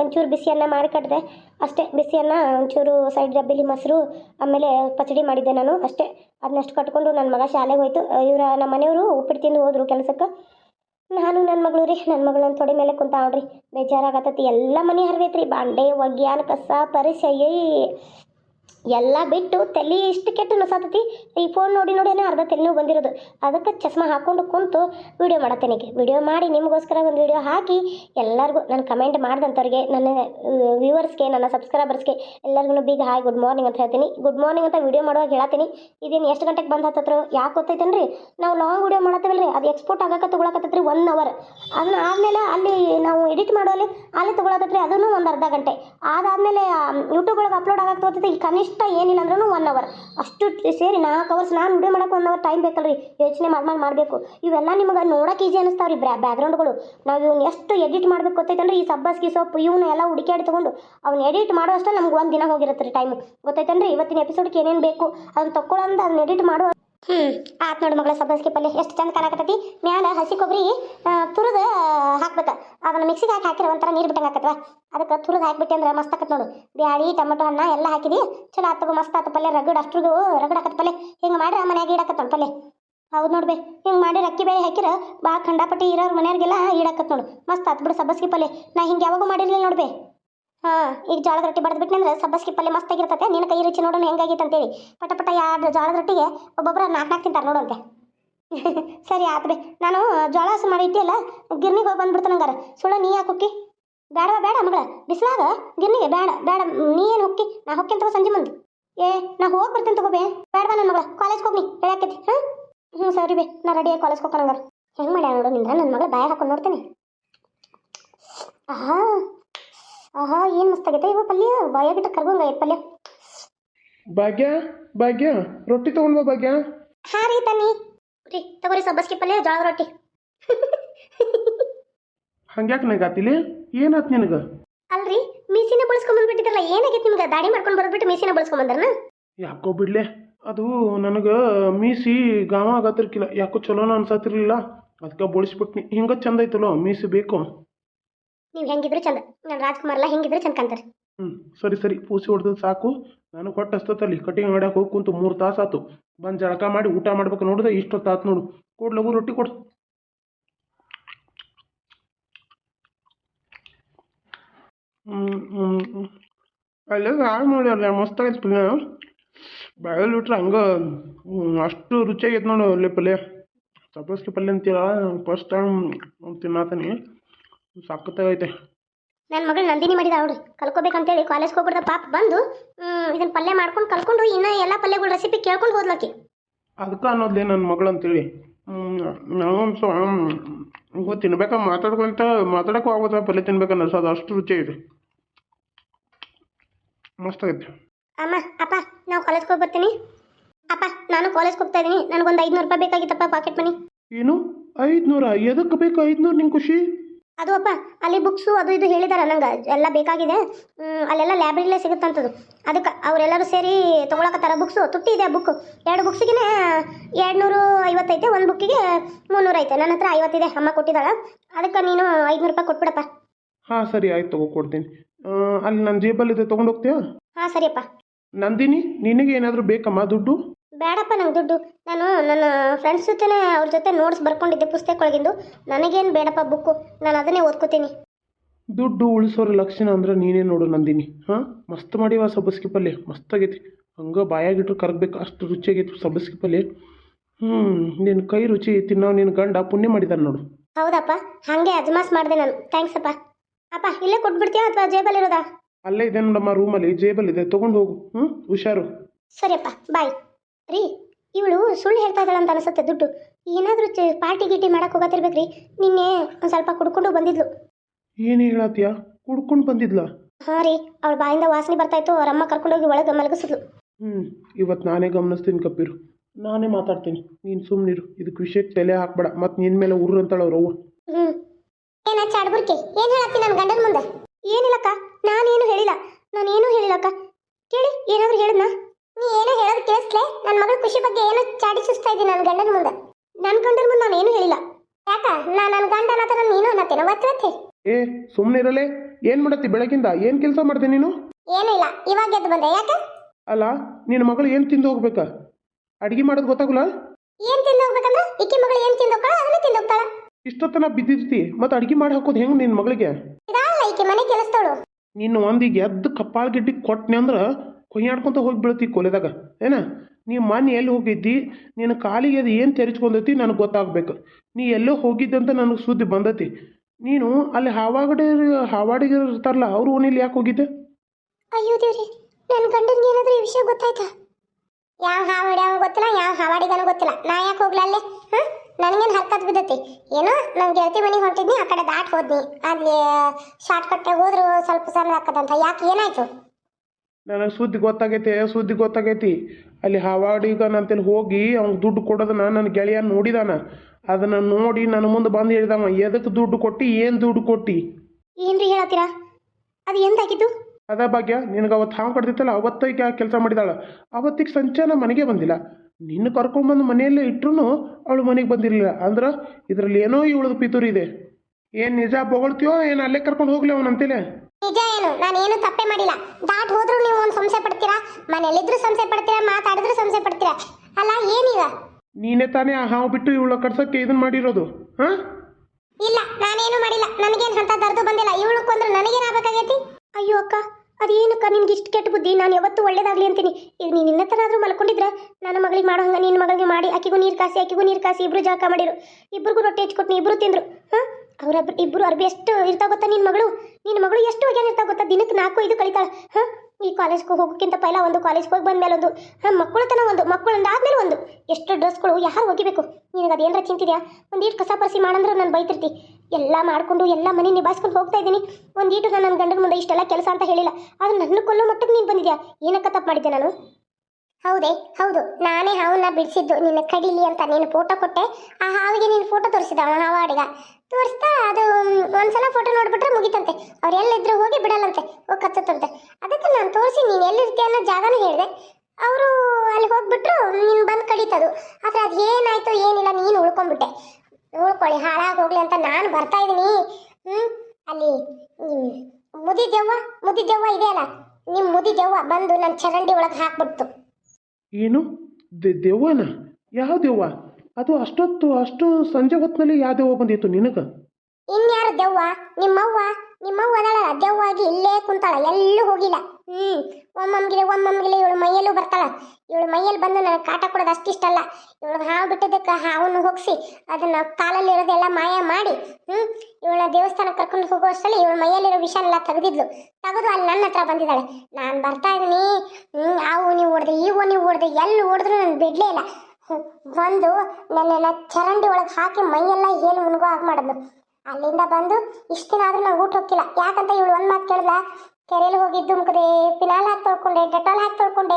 ಒಂಚೂರು ಬಿಸಿ ಅನ್ನ ಮಾಡಿ ಕಟ್ಟಿದೆ ಅಷ್ಟೇ ಬಿಸಿ ಅನ್ನ ಒಂಚೂರು ಸೈಡ್ ಡಬ್ಬಿಲಿ ಮೊಸರು, ಆಮೇಲೆ ಪಚಡಿ ಮಾಡಿದ್ದೆ ನಾನು. ಅಷ್ಟೇ ಅದನ್ನಷ್ಟು ಕಟ್ಕೊಂಡು ನನ್ನ ಮಗ ಶಾಲೆಗೆ ಹೋಯ್ತು. ಇವರ ನಮ್ಮ ಮನೆಯವರು ಉಪ್ಪಿಟ್ಟು ತಿಂದು ಹೋದರು ಕೆಲಸಕ್ಕೆ. ನಾನು ನನ್ನ ಮಗಳು ರೀ ನನ್ನ ಮಗಳನ್ನ ತೊಡೆ ಮೇಲೆ ಕುಂತಾವ್ರಿ ಬೇಜಾರಾಗತ್ತತಿ ಎಲ್ಲ ಮನೆ ಹರಿದೈತ್ರಿ ಬಾಂಡೆ, ಒಗ್ಯಾನ, ಕಸ ಪರಿಚಯ ಎಲ್ಲ ಬಿಟ್ಟು ತಲೆ ಇಷ್ಟು ಕೆಟ್ಟು ನಸಾತತಿ ಈ ಫೋನ್ ನೋಡಿ ನೋಡಿನೇ ಅರ್ಧ ತಲೆನೂ ಬಂದಿರೋದು. ಅದಕ್ಕೆ ಚಸ್ಮಾ ಹಾಕೊಂಡು ಕುಂತು ವಿಡಿಯೋ ಮಾಡತ್ತೇನಿಗೆ ವಿಡಿಯೋ ಮಾಡಿ ನಿಮಗೋಸ್ಕರ ಒಂದು ವಿಡಿಯೋ ಹಾಕಿ ಎಲ್ಲರಿಗೂ ನಾನು ಕಮೆಂಟ್ ಮಾಡಿದಂಥವ್ರಿಗೆ ನನ್ನ ವ್ಯೂವರ್ಸ್ಗೆ ನನ್ನ ಸಬ್ಸ್ಕ್ರೈಬರ್ಸ್ಗೆ ಎಲ್ಲರಿಗೂ ಬಿಗ್ ಹಾಯ್ ಗುಡ್ ಮಾರ್ನಿಂಗ್ ಅಂತ ಹೇಳ್ತೀನಿ. ಗುಡ್ ಮಾರ್ನಿಂಗ್ ಅಂತ ವಿಡಿಯೋ ಮಾಡುವಾಗ ಹೇಳತ್ತೀನಿ. ಇದೇನು ಎಷ್ಟು ಗಂಟೆಗೆ ಬಂದ ಹತ್ತತ್ರ ಯಾಕೆ ಗೊತ್ತೈತೇನ್ರಿ? ನಾವು ಲಾಂಗ್ ವಿಡಿಯೋ ರೀ ಅದು ಎಕ್ಸ್ಪೋರ್ಟ್ ಆಗಕ್ಕೆ ತೊಗೊಳಕತ್ತೈತ್ರಿ ಒನ್ ಅವರ್ ಅದನ್ನ ಆದಮೇಲೆ ಅಲ್ಲಿ ನಾವು ಎಡಿಟ್ ಮಾಡೋಲ್ಲಿ, ಅಲ್ಲಿ ತೊಗೊಳತ್ತೈತ್ರಿ ಅದನ್ನು ಒಂದು ಅರ್ಧ ಗಂಟೆ. ಅದಾದಮೇಲೆ ಯೂಟ್ಯೂಬ್ ಒಳಗೆ ಅಪ್ಲೋಡ್ ಆಗಕ್ಕೆ ಈ ಈಗ ಕನಿಷ್ಠ ಏನಿಲ್ಲ ಅಂದ್ರೂ ಒನ್ ಅವರ್ ಅಷ್ಟು ಸೇರಿ ನಾಲ್ಕು ಅವರ್ಸ್ ನಾನು ವಿಡಿಯೋ ಮಾಡೋಕೆ ಒನ್ ಅವರ್ ಟೈಮ್ ಬೇಕಲ್ರಿ. ಯೋಚನೆ ಮಾಡಿ ಮಾಡಿ ಮಾಡಬೇಕು. ಇವೆಲ್ಲ ನಿಮಗೆ ನೋಡೋಕೆ ಈಜಿ ಅನಿಸ್ತಾವ್ರಿ ಬ್ಯಾ ಬ್ಯಾಕ್ಗ್ರೌಂಡ್ಗಳು ನಾವು ಇವ್ನು ಎಷ್ಟು ಎಡಿಟ್ ಮಾಡ್ಬೇಕು ಗೊತ್ತೈತಂದ್ರೆ ಈ ಸಬ್ಬಸ್ಗಿ ಸೊಪ್ಪು ಇವನ್ನ ಎಲ್ಲ ಹುಡುಕಾಡಿ ತೊಗೊಂಡು ಅವ್ನು ಎಡಿಟ್ ಮಾಡೋ ಅಷ್ಟೇ ನಮ್ಗೆ ಒಂದು ದಿನ ಹೋಗಿರುತ್ತೆ ರೀ ಟೈಮ್ ಗೊತ್ತೈತಲ್ರಿ ಇವತ್ತಿನ ಎಪಿಸೋಡ್ಗೆ ಏನೇನು ಬೇಕು ಅದನ್ನು ತಗೊಳ್ಳಂದು ಅದನ್ನ ಎಡಿಟ್ ಮಾಡೋ ಹ್ಞೂ ಆತ್ ನೋಡಿ ಮಗಳ, ಸಬ್ಬಸ್ಗಿ ಪಲ್ಲೆ. ಎಷ್ಟು ಚಂದ ಕಾಣಕತ್ತೈತಿ ಮ್ಯಾಲ ಹಸಿ ಕೊಬ್ಬರಿ ತುರಿದ ಹಾಕ್ಬೇಕು. ಅದನ್ನ ಮಿಕ್ಸಿಗೆ ಹಾಕಿ ಹಾಕಿರ ಒಂಥರ ನೀರು ಬಿಟ್ಟಂಗೆ ಆಕತ್ವ. ಅದಕ್ಕೆ ತುರಿದು ಹಾಕ್ಬಿಟ್ಟು ಅಂದ್ರೆ ಮಸ್ತ್ ಆಕತ್ ನೋಡು. ಬ್ಯಾಳಿ, ಟೊಮೆಟೊ, ಅನ್ನ ಎಲ್ಲ ಹಾಕಿದಿ. ಚಲೋ ಆತಗೋ ಮಸ್ತ್ ಆತ ಪಲ್ಯ ರಗಡ್ ಅಷ್ಟ್ರಿಗೂ ರಗಡ್ ಹಾಕತ್ ಪಲ್ಯ ಹಿಂಗೆ ಮಾಡ್ರೆ ಮನ್ಯಾಗ ಇಡಾಕತ್ತ ಪಲ್ಲೆ. ಹೌದು ನೋಡ್ಬೇ ಹಿಂಗೆ ಮಾಡಿ ಅಕ್ಕಿ ಬೇಳೆ ಹಾಕಿರ ಭಾಳ ಖಂಡಾಪಟ್ಟಿ ಇರೋರು ಮನೆಯವ್ರಿಗೆಲ್ಲ ಇಡಾಕತ್ ನೋಡು. ಮಸ್ತ್ ಆತ್ ಬಿಡು ಸಬ್ಬಸ್ಗಿ ಪಲ್ಲೆ. ನಾ ಹಿಂಗೆ ಯಾವಾಗೂ ಮಾಡಿರ್ಲಿಲ್ಲ ನೋಡ್ಬೇ ಹಾಂ, ಈಗ ಜೋಳದ ರೊಟ್ಟಿ ಬಡ್ದು ಬಿಟ್ಟಂದ್ರೆ ಸಬ್ಬಸ್ಗಿ ಪಲ್ಲೆ ಮಸ್ತ್ ಆಗಿರ್ತತೆ. ನಿನ್ನ ಕೈ ರುಚಿ ನೋಡೋಣ ಹೆಂಗಾಗಿತ್ತು ಅಂತೇಳಿ. ಪಟ ಪಟ ಎರಡು ಜೋಳದ ರೊಟ್ಟಿಗೆ ಒಬ್ಬೊಬ್ಬರು ನಾಲ್ಕು ನಾಲ್ಕು ತಿಂತಾರೆ ನೋಡಂತೆ (laughs) ಸರಿ ಆತ್ ಬೇ ನಾನು ಜೋಳ ಹಸು ಮಾಡಿ ಇಟ್ಟಿಲ್ಲ ಗಿರ್ನಿಗೆ ಹೋಗಿ ಬಂದ್ಬಿಡ್ತಾನೆ ಹಂಗಾರೆ ಸುಳ್ಳು ನೀ ಯಾಕೆ ಹುಕ್ಕಿ? ಬೇಡವಾ ಬೇಡ ಮಗಳ. ಬಿಸಿಲಾಗ ಗಿರ್ನಿಗೆ ಬೇಡ ಬೇಡ ನೀ ಏನು ಹುಕ್ಕಿ? ನಾ ಹುಕ್ಕಿಂತ ತಗೋ ಸಂಜೆ ಮುಂದೆ. ಏ, ನಾ ಹೋಗಿ ಬರ್ತೀನಿ ತಗೋಬೇ ಬೇಡವಾ ನನ್ನ ಮಗಳ. ಕಾಲೇಜ್ಗೆ ಹೋಗಿ ಹೇಳಾಕೈತಿ ಹಾಂ ಹ್ಞೂ ಸರಿ ಬೇ. ನಾ ರೆಡಿಯಾಗಿ ಕಾಲೇಜ್ ಹೋಗೋಣ ಹಂಗಾರೆ ಹೆಂಗೆ ಮಾಡ್ಯಾಳ ನೋಡು ನಿಂದ್ರ ನನ್ನ ಮಗಳ ಬಾಯ ಹಾಕೊಂಡು ನೋಡ್ತೀನಿ. ಆಹಾ. ಆಹಾ ಏನು ಮಸ್ತಾಗೈತೆ ಇವ ಪಲ್ಯ? ಬಾಯಾಗಿಟ್ಟ ಕರ್ಗೊಂಗ ಪಲ್ಯ. ಭಾಗ್ಯ ಭಾಗ್ಯ ರೊಟ್ಟಿ ತಗೊಂಡ್ ಬಾ ಭಾಗ್ಯ. ಹಾ ರೀ ತನ್ನಿ. ರೀ ತಗೋರಿ ಸಬ್ಬಸ್ಗೆ ಪಲ್ಯ ಜೋಳದ ರೊಟ್ಟಿ. ಹಂಗ್ಯಾಕೆ ನಂಗಾತಿಲಿ ಏನಾತ್ ನಿನಗೆ? ಅಲ್ರಿ ಮೀಸಿನ ಬಳಸ್ಕೊಂಡ್ ಬಂದ್ಬಿಟ್ಟಿದ್ರಲ್ಲ ಏನಾಗೈತಿ ನಿಮ್ಗೆ? ದಾಡಿ ಮಾಡ್ಕೊಂಡು ಬರೋದ್ಬಿಟ್ಟು ಮೀಸಿನ ಬಳಸ್ಕೊಂಡ್ ಬಂದ್ರನ? ಯಾಕೋ ಬಿಡ್ಲೆ ಅದು ನನಗೆ ಮೀಸಿ ಗಾವ ಆಗತ್ತಿರ್ಕಿಲ್ಲ. ಯಾಕೋ ಚಲೋನ ಅನ್ಸತ್ತಿರ್ಲಿಲ್ಲ ಅದಕ್ಕೆ ಬೋಳಿಸ್ಬಿಟ್ನಿ. ಹಿಂಗ ಚಂದ ಐತಲೋ ಮೀಸಿ ಬೇಕು. ನೀವು ಹೆಂಗಿದ್ರು ಚಂದ. ನಾನು ರಾಜ್ಕುಮಾರ್ ಎಲ್ಲ ಹೆಂಗಿದ್ರು ಚಂದ ಕಾಣ್ತಾರೆ. ಹ್ಞೂ ಸರಿ ಸರಿ. ಪೂಸಿ ಹೊಡೆದು ಸಾಕು. ನಾನು ಕೊಟ್ಟು ಹಸ್ತತ್ತಲ್ಲಿ ಕಟಿಂಗ್ ಅಂಗಡ್ಯಾಗ ಹೋಗಿ ಕುಂತು ಮೂರು ತಾಸು ಆತು. ಬಂದು ಜಳಕ ಮಾಡಿ ಊಟ ಮಾಡ್ಬೇಕು ನೋಡಿದೆ ಇಷ್ಟೊತ್ತು ಆತು ನೋಡು. ಕೊಡು ಲಗು ರೊಟ್ಟಿ ಕೊಡು. ಹ್ಞೂ ಹ್ಞೂ ಅಲ್ಲೇ ಹಾಳು ಮಾಡಿ ಅಲ್ಲ ಮಸ್ತಾಗೈತೆ ಪಲ್ಯ. ಬಾಯಲ್ಲಿ ಬಿಟ್ರೆ ಹಂಗೆ ಹ್ಮ್, ಅಷ್ಟು ರುಚಿಯಾಗೈತೆ ನೋಡು ಅಲ್ಲೇ ಪಲ್ಯ. ಸಬ್ಬಸ್ಗೆ ಪಲ್ಯ ಅಂತೀರ? ಫಸ್ಟ್ ಟೈಮ್ ತಿನ್ನತೀನಿ. ಸಖತ್ತಾಗೈತೆ ನನ್ನ ಮಗಳು ನಂದಿನಿ ಮಾಡಿದ ಅವ್ರು ಕಲ್ಕೋಬೇಕಂತೇಳಿ ಕಾಲೇಜ್ಗೆ ಹೋಗ್ಬಿಡ್ದ ಪಾಪ ಬಂದು ಇದನ್ನ ಪಲ್ಯ ಮಾಡ್ಕೊಂಡು ಕಲ್ಕೊಂಡು ಇನ್ನ ಎಲ್ಲ ಪಲ್ಯಗಳ ರೆಸಿಪಿ ಕೇಳ್ಕೊಂಡು ಹೋದ್ಲಕ್ಕಿ ಅದಕ್ಕೆ ಅನ್ನೋದ್ಲೆ ನನ್ನ ಮಗಳು ಅಂತೇಳಿ. ನಾವು ಸೊ ಇವತ್ತು ತಿನ್ಬೇಕ ಮಾತಾಡ್ಕೊಂತ ಮಾತಾಡಕ್ಕೂ ಆಗೋದ ಪಲ್ಯ ತಿನ್ಬೇಕು ಸದ ಅಷ್ಟು ರುಚಿ ಇದೆ. ಮಸ್ತ್ ಆಗೈತೆ ಅಮ್ಮ ಅಪ್ಪ ನಾವು ಕಾಲೇಜ್ಗೆ ಹೋಗಿ ಬರ್ತೀನಿ. ಅಪ್ಪ ನಾನು ಕಾಲೇಜ್ಗೆ ಹೋಗ್ತಾ ಇದ್ದೀನಿ ನನಗೊಂದು ಐದುನೂರು ರೂಪಾಯಿ ಬೇಕಾಗಿತ್ತಪ್ಪ ಪಾಕೆಟ್ ಮನಿ ಏನು? ಐದುನೂರ? ಎದಕ್ಕೆ ಬೇಕು ಐದುನೂರು ನಿಮ್ಮ ಖುಷಿ? ಅದು ಅಪ್ಪ ಅಲ್ಲಿ ಬುಕ್ಸು ಅದು ಇದು ಹೇಳಿದಾರ ನಂಗೆ ಎಲ್ಲ ಬೇಕಾಗಿದೆ. ಅಲ್ಲೆಲ್ಲ ಲೈಬ್ರರಿಲೇ ಸಿಗುತ್ತಂತದು ಅದಕ್ಕೆ ಅವರೆಲ್ಲರೂ ಸೇರಿ ತೊಗೊಳಕತ್ತಾರ ಬುಕ್ಸು ತುಟ್ಟಿ ಇದೆ ಬುಕ್ ಎರಡು ಬುಕ್ಸಿಗೆ ಎರಡು ನೂರು ಐವತ್ತೈತೆ ಒಂದು ಬುಕ್ಕಿಗೆ ಮುನ್ನೂರು ಐತೆ. ನನ್ನ ಹತ್ರ ಐವತ್ತಿದೆ ಅಮ್ಮ ಕೊಟ್ಟಿದ್ದಾಳೆ ಅದಕ್ಕೆ ನೀನು ಐದುನೂರು ರೂಪಾಯಿ ಕೊಟ್ಬಿಡಪ್ಪ. ಹಾಂ ಸರಿ ಆಯ್ತು ತಗೋ ಕೊಡ್ತೀನಿ. ಅಲ್ಲಿ ನನ್ನ ಜೇಬಲ್ಲಿದೆ ತೊಗೊಂಡು ಹೋಗ್ತೀಯಾ? ಹಾಂ ಸರಿಯಪ್ಪ. ನಂದಿನಿ ನಿನಗೆ ಏನಾದರೂ ಬೇಕಮ್ಮ ದುಡ್ಡು? ಬೇಡಪ್ಪ ನಂಗೆ ದುಡ್ಡು. ನಾನು ನನ್ನ ಫ್ರೆಂಡ್ಸ್ ಜೊತೆನೇ ಅವ್ರ ಜೊತೆ ನೋಟ್ಸ್ ಬರ್ಕೊಂಡಿದ್ದೆ ಪುಸ್ತಕ ಒಳಗಿಂದು. ನನಗೇನು ಬೇಡಪ್ಪ ಬುಕ್ಕು ನಾನು ಅದನ್ನೇ ಓದ್ಕೋತೀನಿ. ದುಡ್ಡು ಉಳಿಸೋರ ಲಕ್ಷಣ ಅಂದ್ರೆ ನೀನೇ ನೋಡು ನಂದಿನಿ. ಹಾಂ? ಮಸ್ತ್ ಮಾಡಿವ ಸಬ್ಬಸ್ಗಿ ಪಲ್ಯ ಮಸ್ತ್ ಆಗೈತಿ. ಹಂಗೆ ಬಾಯಾಗಿಟ್ರು ಕರಗಬೇಕು. ಅಷ್ಟು ರುಚಿಯಾಗೈತಿ ಸಬ್ಬಸ್ಗಿ ಪಲ್ಯ ಹ್ಞೂ ನಿನ್ನ ಕೈ ರುಚಿ ತಿನ್ನೋ ನಿನ್ನ ಗಂಡ ಪುಣ್ಯ ಮಾಡಿದಾನೆ ನೋಡು. ಹೌದಪ್ಪ. ಹಾಗೆ ಅಜ್ಮಾಸ್ ಮಾಡಿದೆ ನಾನು. ಥ್ಯಾಂಕ್ಸ್ ಅಪ್ಪ. ಅಪ್ಪ ಇಲ್ಲೇ ಕೊಟ್ಬಿಡ್ತೀಯಾ ಅಥವಾ ಜೇಬಲ್ಲಿರೋದಾ? ಅಲ್ಲೇ ಇದೆ ನೋಡಮ್ಮ ರೂಮಲ್ಲಿ ಜೇಬಲ್ಲಿದೆ. ತೊಗೊಂಡು ಹೋಗು. ಹ್ಞೂ ಹುಷಾರು. ಸರಿಯಪ್ಪ. ಬಾಯ್ ರೀ ಇವಳು ಸುಳ್ಳು ಹೇಳ್ತಾ ಇದ್ದಾಳೆ ಅಂತ ಅನಿಸುತ್ತೆ ದುಡ್ಡು. ಏನಾದರೂ ಚ ಪಾರ್ಟಿ ಗಿಟಿ ಮಾಡಕ್ಕೆ ಹೋಗತ್ತಿರ್ಬೇಕ್ರಿ. ನಿನ್ನೆ ಒಂದು ಸ್ವಲ್ಪ ಕುಡ್ಕೊಂಡು ಬಂದಿದ್ಲು. ಏನು ಹೇಳತ್ತೀಯ ಕುಡ್ಕೊಂಡು ಬಂದಿದ್ಲ? ಹಾಂ ರೀ ಅವಳ ಬಾಯಿಂದ ವಾಸನೆ ಬರ್ತಾಯಿತ್ತು ಅವ್ರ ಅಮ್ಮ ಕರ್ಕೊಂಡೋಗಿ ಒಳಗೆ ಮಲಗಿಸಿದ್ಲು. ಹ್ಞೂ ಇವತ್ತು ನಾನೇ ಗಮನಿಸ್ತೀನಿ ಕಪ್ಪಿರು. ನಾನೇ ಮಾತಾಡ್ತೀನಿ. ನೀನು ಸುಮ್ಮನಿರು ಇದಕ್ಕೆ ವಿಷಯಕ್ಕೆ ತಲೆ ಹಾಕ್ಬೇಡ. ಮತ್ತು ನಿನ್ನ ಮೇಲೆ ಉರ್ರು ಅಂತಾಳೆ ಅವ್ರ ಅವ್ವ. ಹ್ಞೂ ಏನ ಚಾಡ್ಬುರ್ಕೆ ಏನು ಹೇಳತ್ತಿ ನನ್ನ ಗಂಡನ ಮುಂದೆ? ಏನಿಲ್ಲಕ್ಕ ನಾನೇನು ಹೇಳಿಲ್ಲ. ನಾನೇನು ಹೇಳಿಲ್ಲಕ್ಕ. ಕೇಳಿ ಏನಾದರೂ ಹೇಳಿದ್ನಾ? ನೀ ಏನೋ ಹೇಳೋದು ಕೇಳಿಸ್ಲೆ? ನನ್ನ ಮಗಳ ಖುಷಿ ಬಗ್ಗೆ ಏನೋ ಚಾಡಿ ಸುಸ್ತಾ ಇದ್ದೀನಿ ನನ್ನ ಗಂಡನ ಮುಂದೆ. ನನ್ನ ಗಂಡನ ಮುಂದೆ ನಾನು ಏನು ಹೇಳಿಲ್ಲ. ಯಾಕ? ನಾ ನನ್ನ ಗಂಡ ಅನ್ನತ್ತ ನೀನು ಅನ್ನತ್ತೇನ? ಒತ್ತೆ ಏ ಸುಮ್ಮನಿರಲೇ ಏನು ಮಾಡತ್ತಿ ಬೆಳಗಿಂದ? ಏನು ಕೆಲಸ ಮಾಡ್ದೆ ನೀನು? ಏನು ಇಲ್ಲ. ಇವಾಗ ಎದ್ದು ಬಂದೆ. ಯಾಕೆ? ಅಲ್ಲ ನಿನ್ನ ಮಗಳು ಏನು ತಿಂದು ಹೋಗ್ಬೇಕ? ಅಡಿಗೆ ಮಾಡೋದು ಗೊತ್ತಾಗಲ್ಲ? ಏನು ತಿಂದು ಹೋಗ್ಬೇಕಂದ್ರೆ? ಇಕ್ಕಿ ಮಗಳು ಏನು ತಿಂದು ಹೋಗ್ತಾಳ? ಅದನ್ನೇ ತಿಂದು ಹೋಗ್ತಾಳ. ಇಷ್ಟೊತ್ತನ ಬಿದ್ದಿರ್ತಿ ಮತ್ತೆ ಅಡಿಗೆ ಮಾಡಿ ಹಾಕೋದು ಹೆಂಗೆ ನಿನ್ನ ಮಗಳಿಗೆ? ಇದಲ್ಲ ಈಕೆ ಮನೆ ಕೆಲಸದವಳು. ನೀನು ಒಂದಿಗೆ ಎದ್ದು ಕಪ್ಪಾಳ ಗಿಡ್ಡಿ ಕೊಟ್ಟನೆ ಅಂದ್ರೆ ಕೊಯ್ಯಾಡ್ಕೊಂತ ಹೋಗಿ ಬೀಳ್ತಿ ಕೊಲೆದಾಗ. ಏನ? ನೀ ಮೊನ್ನೆ ಎಲ್ಲಿ ಹೋಗಿದ್ದಿ? ನಿನ್ನ ಕಾಲಿಗೆ ಅದು ಏನು ತೆರೆಚ್ಕೊಂಡೈತಿ ನನಗೆ ಗೊತ್ತಾಗಬೇಕು. ನೀ ಎಲ್ಲೋ ಹೋಗಿದ್ದಂತ ನನಗೆ ಸುದ್ದಿ ಬಂದತಿ. ನೀನು ಅಲ್ಲಿ ಹಾವಾಗಡೆ ಹಾವಾಡಿಗರು ಇರ್ತಾರಲ್ಲ, ಅವ್ರ ಓನಿಲಿ ಯಾಕೆ ಹೋಗಿದ್ದೆ? ಅಯ್ಯೋ ದೇವ್ರಿ ನನ್ನ ಗಂಡನಿಗೆ ಏನಾದರೂ ಈ ವಿಷಯ ಗೊತ್ತಾಯ್ತಾ? ಯಾವ ಹಾವಾಡ್ಯಾವ ಗೊತ್ತಿಲ್ಲ, ಯಾವ ಹಾವಾಡಿಗನೂ ಗೊತ್ತಿಲ್ಲ. ನಾ ಯಾಕೆ ಹೋಗ್ಲ ಅಲ್ಲೇ? ಹಾಂ? ನನಗೇನು ಹರ್ಕತ್ ಬಿದ್ದತಿ? ಏನೋ? ನನ್ನ ಗೆಳತಿ ಮನೆಗೆ ಹೊಂಟಿದ್ನಿ, ಆ ಕಡೆ ದಾಟ್ ಹೋದ್ನಿ. ಅಲ್ಲಿ ಶಾರ್ಟ್ ಹೋದ್ರು ಸ್ವಲ್ಪ ಸಣ್ಣ ಹಾಕದಂತ. ಯಾಕೆ ಏನಾಯ್ತು? ನನಗೆ ಸುದ್ದಿ ಗೊತ್ತಾಗೈತೆ ಸುದ್ದಿ ಗೊತ್ತಾಗೈತಿ. ಅಲ್ಲಿ ಹಾವಾಡಿಗನಂತೇಳಿ ಹೋಗಿ ಅವ್ನಿಗೆ ದುಡ್ಡು ಕೊಡೋದನ್ನ ನನ್ನ ಗೆಳೆಯ ನೋಡಿದಾನ. ಅದನ್ನು ನೋಡಿ ನನ್ನ ಮುಂದೆ ಬಂದು ಹೇಳಿದವ ಎದಕ್ಕೆ ದುಡ್ಡು ಕೊಟ್ಟು ಏನು ದುಡ್ಡು ಕೊಟ್ಟು? ಏನ್ರಿ ಹೇಳತ್ತೀರಾ? ಅದು ಎಂದಾಗಿದ್ದು? ಅದ ಭಾಗ್ಯ ನಿನಗೆ ಅವತ್ತು ಹಾವು ಕಡ್ದಿತ್ತಲ್ಲ ಯಾಕೆ ಕೆಲಸ ಮಾಡಿದಾಳ. ಅವತ್ತಿಗೆ ಸಂಚಾನ ಮನೆಗೆ ಬಂದಿಲ್ಲ. ನಿನ್ನ ಕರ್ಕೊಂಬಂದು ಮನೆಯಲ್ಲೇ ಇಟ್ರು ಅವಳು ಮನೆಗೆ ಬಂದಿರಲಿಲ್ಲ. ಅಂದ್ರೆ ಇದರಲ್ಲಿ ಏನೋ ಇವಳದು ಪಿತೂರಿ ಇದೆ. ಏನು ನಿಜ ಬೊಗಳ್ತೀಯೋ ಏನು ಅಲ್ಲೇ ಕರ್ಕೊಂಡು ಹೋಗ್ಲಿ ಅವನಂತೇಳಿ. ನಿಜ ಏನು? ನಾನು ಏನು ತಪ್ಪೆ ಮಾಡಿಲ್ಲ. ದಾಟ್ ಹೋದ್ರು ನೀವು ಒಂದು ಸಂಶಯ ಪಡ್ತೀರಾ? ಮನೇಲಿದ್ರು ಸಂಶಯ ಪಡ್ತೀರಾ? ಮಾತಾಡಿದ್ರು ಸಂಶಯ ಪಡ್ತೀರಾ? ಅಲ್ಲ ಏನೀಗ? ನೀನೇ ತಾನೇ ಆ ಹಾವು ಬಿಟ್ಟು ಇವಳು ಕಡ್ಸಕ್ಕೆ ಇದನ್ನ ಮಾಡಿರೋದು ಹಾಂ? ಇಲ್ಲ ನಾನೇನು ಮಾಡಿಲ್ಲ. ನನಗೇನು ಅಂತ ದರ್ದು ಬಂದಿಲ್ಲ. ಇವಳು ಕೊಂದ್ರೆ ನನಗೇನಾಗಬೇಕಾಗೈತಿ? ಅಯ್ಯೋ ಅಕ್ಕ ಅದೇನಕ್ಕ ನಿನ್ಗೆ ಇಷ್ಟು ಕೆಟ್ಟ ಬುದ್ಧಿ? ನಾನು ಯಾವತ್ತೂ ಒಳ್ಳೇದಾಗ್ಲಿ ಅಂತೀನಿ. ಈಗ ನೀನು ಇನ್ನತ್ತನಾದ್ರೂ ಮಲ್ಕೊಂಡಿದ್ರೆ ನನ್ನ ಮಗಳಿಗೆ ಮಾಡೋ ಹಂಗೆ ನಿನ್ನ ಮಗಳಿಗೆ ಮಾಡಿ. ಆಕಿಗೂ ನೀರು ಕಾಸಿ ಅಕ್ಕಿಗೂ ನೀರು ಕಾಸಿ ಇಬ್ರು ಜಾಕ ಮಾಡಿರು. ಇಬ್ರಿಗೂ ರೊಟ್ಟಿ ಹಚ್ಕೊಟ್ನಿ ಇಬ್ರು ತಿಂದ್ರು ಹಾಂ? ಅವ್ರ ಇಬ್ರು ಅರ್ಬಿ ಎಷ್ಟು ಇರ್ತಾವ ಗೊತ್ತಾ ನಿನ್ನ ಮಗಳು? ನಿನ್ನ ಮಗಳು ಎಷ್ಟು ಒಗ್ಯಾನ ಇರ್ತಾವ ಗೊತ್ತಾ? ದಿನಕ್ಕೆ ನಾಲ್ಕು, ಐದು ಕಳಿತಾಳೆ. ಹಾಂ? ಈ ಕಾಲೇಜ್ಗೆ ಹೋಗೋಕ್ಕಿಂತ ಪೈಲ ಒಂದು ಕಾಲೇಜ್ಗೆ ಹೋಗಿ ಬಂದಮೇಲೆ ಒಂದು. ಹಾಂ, ಮಕ್ಕಳತನ ಒಂದು ಮಕ್ಕಳಿಂದ ಆದಮೇಲೆ ಒಂದು. ಎಷ್ಟು ಡ್ರೆಸ್ಗಳು ಯಾರು ಒಗಿಬೇಕು? ನಿನಗೆ ಅದೇನಾರ ಚಿಂತಿದ್ಯಾ? ಒಂದೀಟು ಕಸ ಪರಿಸಿ ಮಾಡಂದ್ರೆ ನಾನು ಬೈತಿರ್ತಿ. ಎಲ್ಲ ಮಾಡಿಕೊಂಡು, ಎಲ್ಲ ಮನೆ ನಿಭಾಯಿಸ್ಕೊಂಡು ಹೋಗ್ತಾ ಇದ್ದೀನಿ. ಒಂದೀಟು ನಾನು ನನ್ನ ಗಂಡನ ಮುಂದೆ ಇಷ್ಟೆಲ್ಲ ಕೆಲಸ ಅಂತ ಹೇಳಿಲ್ಲ. ಆದ್ರೆ ನನ್ನ ಕೊಲ್ಲೋ ಮಟ್ಟಕ್ಕೆ ನೀನು ಬಂದಿದ್ಯಾ? ಏನಕ್ಕೆ ತಪ್ಪು ಮಾಡಿದ್ದೆ ನಾನು? ಹೌದೇ, ಹೌದು. ನಾನೇ ಹಾವನ್ನ ಬಿಡಿಸಿದ್ದು. ನಿನ್ನ ಕಡಿಲಿ ಅಂತ ನೀನು ಫೋಟೋ ಕೊಟ್ಟೆ. ಆ ಹಾವಿಗೆ ನೀನು ಫೋಟೋ ತೋರಿಸಿದ ಹಾವಾಡಿಗ ತೋರಿಸ್ತಾ ಅದು, ಒಂದ್ಸಲ ಫೋಟೋ ನೋಡ್ಬಿಟ್ರೆ ಮುಗಿತಂತೆ. ಅವ್ರು ಎಲ್ಲಿದ್ರು ಹೋಗಿ ಬಿಡಲ್ಲಂತೆ, ಹೋಗಿ ಕತ್ತತಂತೆ ಅದಕ್ಕೆ ನಾನು ತೋರಿಸಿ ನೀನು ಎಲ್ಲಿರ್ತೀಯ ಅನ್ನೋ ಜಾಗನೂ ಹೇಳಿದೆ. ಅವರು ಅಲ್ಲಿ ಹೋಗ್ಬಿಟ್ರು, ನೀನು ಬಂದು ಕಡಿತದು ಆದರೆ ಅದು ಏನಾಯ್ತು ಏನಿಲ್ಲ, ನೀನು ಉಳ್ಕೊಂಡ್ಬಿಟ್ಟೆ ಉಳ್ಕೊಳ್ಳಿ ಹಾಳಾಗಿ ಹೋಗ್ಲಿ ಅಂತ ನಾನು ಬರ್ತಾ ಇದ್ದೀನಿ ಹ್ಞೂ ಅಲ್ಲಿ ಮುದಿದೆವ್ವ ಮುದಿ ದೆವ್ವ ಮುದಿ ದೆವ್ವ ಇದೆಯಲ್ಲ? ನಿಮ್ಮ ಮುದಿ ದೆವ್ವ ಬಂದು ನನ್ನ ಚರಂಡಿ ಒಳಗೆ ಹಾಕ್ಬಿಡ್ತು. ಏನು? ದೆವ್ವನ? ಯಾವ ದೆವ್ವ? ಅದು ಅಷ್ಟೊತ್ತು, ಅಷ್ಟು ಸಂಜೆ ಹೊತ್ತಿನಲ್ಲಿ ಯಾವ ಬಂದಿತ್ತು ನಿನಗೆ? ಇನ್ಯಾರು ದೆವ್ವ? ನಿಮ್ಮವ್ವ? ನಿಮ್ಮವ್ವ ದೆವ್ವಾಗಿ ಇಲ್ಲೇ ಕುಂತಾಳ, ಎಲ್ಲೂ ಹೋಗಿಲ್ಲ. ಹ್ಮ್ ಒಮ್ಮಮ್ಗಿಲೆ ಒಮ್ಮಮ್ಗಿಲೆ ಇವಳು ಮೈಯಲ್ಲೂ ಬರ್ತಾಳ. ಇವಳು ಮೈಯಲ್ಲಿ ಬಂದು ನನಗೆ ಕಾಟ ಕೊಡೋದು ಅಷ್ಟಿಷ್ಟಲ್ಲ. ಇವಳು ಹಾವು ಬಿಟ್ಟದಕ್ಕೆ ಹಾವನ್ನು ಹೋಗಿಸಿ, ಅದನ್ನ ಕಾಲಲ್ಲಿ ಇರೋದೆಲ್ಲ ಮಾಯ ಮಾಡಿ, ಹ್ಮ್, ಇವಳ ದೇವಸ್ಥಾನಕ್ಕೆ ಕರ್ಕೊಂಡು ಹೋಗೋ ಅಷ್ಟರಲ್ಲಿ ಇವಳು ಮೈಯಲ್ಲಿರೋ ವಿಷನೆಲ್ಲ ತೆಗೆದಿದ್ಲು. ತೆಗೆದು ಅಲ್ಲಿ ನನ್ನ ಹತ್ರ ಬಂದಿದ್ದಾಳೆ. ನಾನು ಬರ್ತಾ ಇದ್ದೀನಿ. ಹ್ಮ್ ಆ ಓಣಿ ಓಡ್ದೆ ಈ ಓಣಿ ಓಡ್ದೆ ಎಲ್ಲಿ ಓಡಿದ್ರು ನಾನು ಬಿಡ್ಲೇ ಇಲ್ಲ. ಬಂದು ನನ್ನೆಲ್ಲ ಚರಂಡಿ ಒಳಗೆ ಹಾಕಿ ಮೈಯೆಲ್ಲ ಏನು ಮುನ್ಗೋ ಹಾಗೆ ಮಾಡಿದ್ಲು. ಅಲ್ಲಿಂದ ಬಂದು ಇಷ್ಟು ದಿನ ಆದರೂ ಊಟ ಹೋಗಿಲ್ಲ ಯಾಕಂತ ಇವಳು ಒಂದು ಮಾತು ಕೇಳಿದ ಕೆರೆಯಲ್ಲಿ ಹೋಗಿ ದುಮ್ಕದೆ ಪಿನಾಲ್ ಹಾಕಿ ತೊಳ್ಕೊಂಡೆ, ಡೆಟಾಲ್ ಹಾಕಿ ತೊಳ್ಕೊಂಡೆ,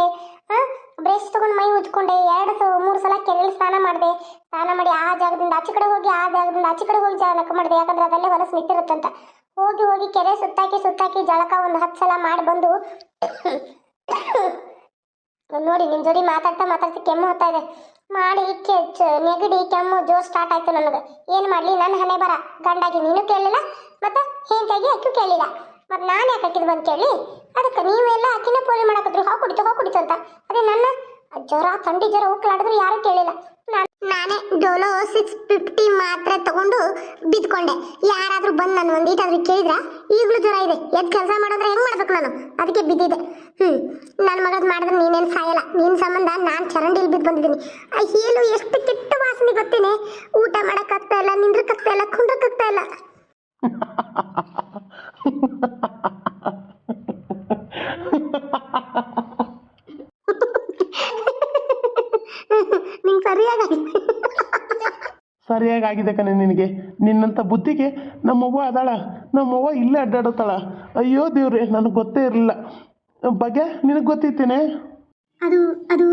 ಹಾಂ? ಬ್ರಷ್ ತೊಗೊಂಡು ಮೈ ಉಜ್ಕೊಂಡೆ, ಎರಡು ಮೂರು ಸಲ ಕೆರೆಯಲ್ಲಿ ಸ್ನಾನ ಮಾಡಿದೆ. ಸ್ನಾನ ಮಾಡಿ ಆ ಜಾಗದಿಂದ ಆಚೆ ಕಡೆ ಹೋಗಿ ಆ ಜಾಗದಿಂದ ಆಚೆ ಕಡೆ ಹೋಗಿ ಜಾಲಕ ಮಾಡಿದೆ. ಯಾಕಂದ್ರೆ ಅದಲ್ಲೇ ಹೊಲಸು ನಿಂತಿರುತ್ತಂತ. ಹೋಗಿ ಹೋಗಿ ಕೆರೆ ಸುತ್ತಾಕಿ ಸುತ್ತಾಕಿ ಜಳಕ ಒಂದು ಹತ್ತು ಸಲ ಮಾಡಿ ಬಂದು ನೋಡಿ ನಿಮ್ಮ ಜೋಡಿ ಮಾತಾಡ್ತಾ ಮಾತಾಡ್ತಾ ಕೆಮ್ಮು ಹೋಗ್ತಾ ಇದೆ. ಮಾಡಿ ಕೆಚ್ಚು ನೆಗಡಿ, ಕೆಮ್ಮು ಜೋ ಸ್ಟಾರ್ಟ್ ಆಯ್ತು ನನಗೆ. ಏನು ಮಾಡಲಿ? ನನ್ನ ಹಣೆ ಬರ. ಗಂಡಾಗಿ ನೀನು ಕೇಳಲಿಲ್ಲ ಮತ್ತು ಹೆಂಡತಿಯಾಗಿ ಅಕ್ಕಿ ಕೇಳಿಲ್ಲ ಮತ್ತು ನಾನು ಯಾಕೆ ಹಾಕಿದ್ ಬಂದು ಕೇಳಿ ಅದಕ್ಕೆ ನೀವೆಲ್ಲ ಅಕ್ಕಿನ ಪೋಲಿ ಮಾಡಕತ್ರು. ಹೋಗಿ ಕುಡಿತು ಹೋಗಿ ಕುಡಿತು ಅಂತ. ಅದೇ ನನ್ನ ಜ್ವರ, ಥಂಡಿ ಜ್ವರ ಉಕ್ಕಲಾಡಿದ್ರು ಯಾರೂ ಕೇಳಿಲ್ಲ. ನಾನ್- ಡೋಲೋ ಸಿಕ್ಸ್ ಫಿಫ್ಟಿ ಮಾತ್ರ ತಗೊಂಡು ಬಿದ್ಕೊಂಡೆ. ಯಾರಾದರೂ ಬಂದು ನಾನು ಒಂದೀಟಾದ್ರೂ ಕೇಳಿದ್ರ? ಈಗಲೂ ಜ್ವರ ಇದೆ. ಎದ್ದು ಕೆಲಸ ಮಾಡಿದ್ರೆ ಹೆಂಗ್ ಮಾಡ್ಬೇಕು ನಾನು? ಅದಕ್ಕೆ ಬಿದ್ದಿದೆ ಹ್ಮ್. ನನ್ನ ಮಗದ್ ಮಾಡಿದ್ರೆ ನೀನೇನು ಸಾಯಲ್ಲ. ನೀನು ಸಂಬಂಧ ನಾನು ಚರಂಡಿಲಿ ಬಿದ್ದು ಬಂದಿದ್ದೀನಿ. ಆ ಹೀಲು ಎಷ್ಟು ಕೆಟ್ಟ ವಾಸನೆ ಗೊತ್ತೇನೆ? ಊಟ ಮಾಡೋಕ್ಕಾಗ್ತಾ ಇಲ್ಲ, ನಿಂದ್ರಕ್ಕಾಗ್ತಾ ಇಲ್ಲ ಕುಂಡ್ರಕ್ಕಾಗ್ತಾ ಇಲ್ಲ. ನಿಂಗೆ ಸರಿಯಾಗಿ ಸರಿಯಾಗಿ ಆಗಿದೆ ಕಣೆ ನಿನಗೆ. ನಿನ್ನಂಥ ಬುದ್ಧಿಗೆ ಮಗು ಅದಾಳ. ನಮ್ಮವ್ವ ಇಲ್ಲೇ ಅಡ್ಡಾಡತ್ತಾಳ. ಅಯ್ಯೋ ದೇವ್ರೆ, ನನಗೆ ಗೊತ್ತೇ ಇರಲಿಲ್ಲ. ಬಗ್ಗೆ ನಿನಗೆ ಗೊತ್ತಿತ್ತೇನೆ? ಅದು ಅದು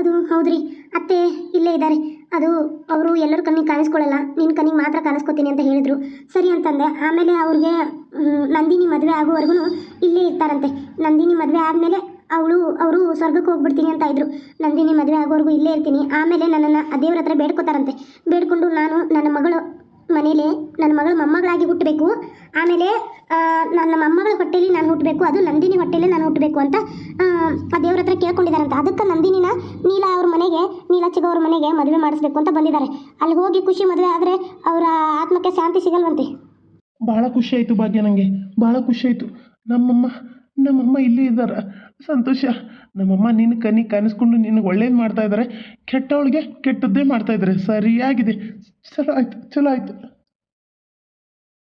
ಅದು ಹೌದ್ರಿ. ಅತ್ತೆ ಇಲ್ಲೇ ಇದ್ದಾರೆ. ಅದು ಅವರು ಎಲ್ಲರ ಕಣ್ಣಿಗೆ ಕಾಣಿಸ್ಕೊಳ್ಳಲ್ಲ ನಿನ್ನ ಕಣ್ಣಿಗೆ ಮಾತ್ರ ಕಾಣಿಸ್ಕೊತೀನಿ ಅಂತ ಹೇಳಿದ್ರು. ಸರಿ ಅಂತಂದೆ. ಆಮೇಲೆ ಅವ್ರಿಗೆ ನಂದಿನಿ ಮದುವೆ ಆಗುವವರೆಗೂ ಇಲ್ಲೇ ಇರ್ತಾರಂತೆ. ನಂದಿನಿ ಮದುವೆ ಆದಮೇಲೆ ಅವಳು, ಅವರು ಸ್ವರ್ಗಕ್ಕೆ ಹೋಗ್ಬಿಡ್ತೀನಿ ಅಂತ ಇದ್ರು. ನಂದಿನಿ ಮದುವೆ ಆಗೋವರೆಗೂ ಇಲ್ಲೇ ಇರ್ತೀನಿ. ಆಮೇಲೆ ನನ್ನನ್ನು ಆ ದೇವ್ರ ಹತ್ರ ಬೇಡ್ಕೋತಾರಂತೆ. ಬೇಡ್ಕೊಂಡು ನಾನು ನನ್ನ ಮಗಳು ಮನೇಲಿ ನನ್ನ ಮಗಳು ಮೊಮ್ಮಗಳಾಗಿ ಹುಟ್ಟಬೇಕು. ಆಮೇಲೆ ನನ್ನ ಮೊಮ್ಮಗಳ ಹೊಟ್ಟೆಲಿ ನಾನು ಹುಟ್ಟಬೇಕು. ಅದು ನಂದಿನಿ ಹೊಟ್ಟೆಲಿ ನಾನು ಹುಟ್ಟಬೇಕು ಅಂತ ಆ, ದೇವ್ರ ಹತ್ರ ಕೇಳ್ಕೊಂಡಿದ್ದಾರಂತೆ ಅದಕ್ಕೆ ನಂದಿನಿನ ನೀಲ ಅವ್ರ ಮನೆಗೆ ನೀಲಚಿಗ ಅವ್ರ ಮನೆಗೆ ಮದುವೆ ಮಾಡಿಸ್ಬೇಕು ಅಂತ ಬಂದಿದ್ದಾರೆ. ಅಲ್ಲಿ ಹೋಗಿ ಖುಷಿ ಮದುವೆ ಆದರೆ ಅವರ ಆತ್ಮಕ್ಕೆ ಶಾಂತಿ ಸಿಗಲ್ವಂತೆ. ಭಾಳ ಖುಷಿ ಆಯಿತು ಭಾಗ್ಯ ನನಗೆ ಭಾಳ ಖುಷಿ ಆಯಿತು. ನಮ್ಮಮ್ಮ ನಮ್ಮಮ್ಮ ಇಲ್ಲೇ ಇದ್ದಾರೆ. ಸಂತೋಷ. ನಮ್ಮಮ್ಮ ನಿನ್ನ ಕನಿ ಕಾಣಿಸ್ಕೊಂಡು ನಿನಗೆ ಒಳ್ಳೇದು ಮಾಡ್ತಾ ಇದ್ದಾರೆ ಕೆಟ್ಟವಳಿಗೆ ಕೆಟ್ಟದ್ದೇ ಮಾಡ್ತಾ ಇದ್ದಾರೆ ಸರಿಯಾಗಿದೆ. ಚಲೋ ಆಯಿತು ಚಲೋ ಆಯಿತು.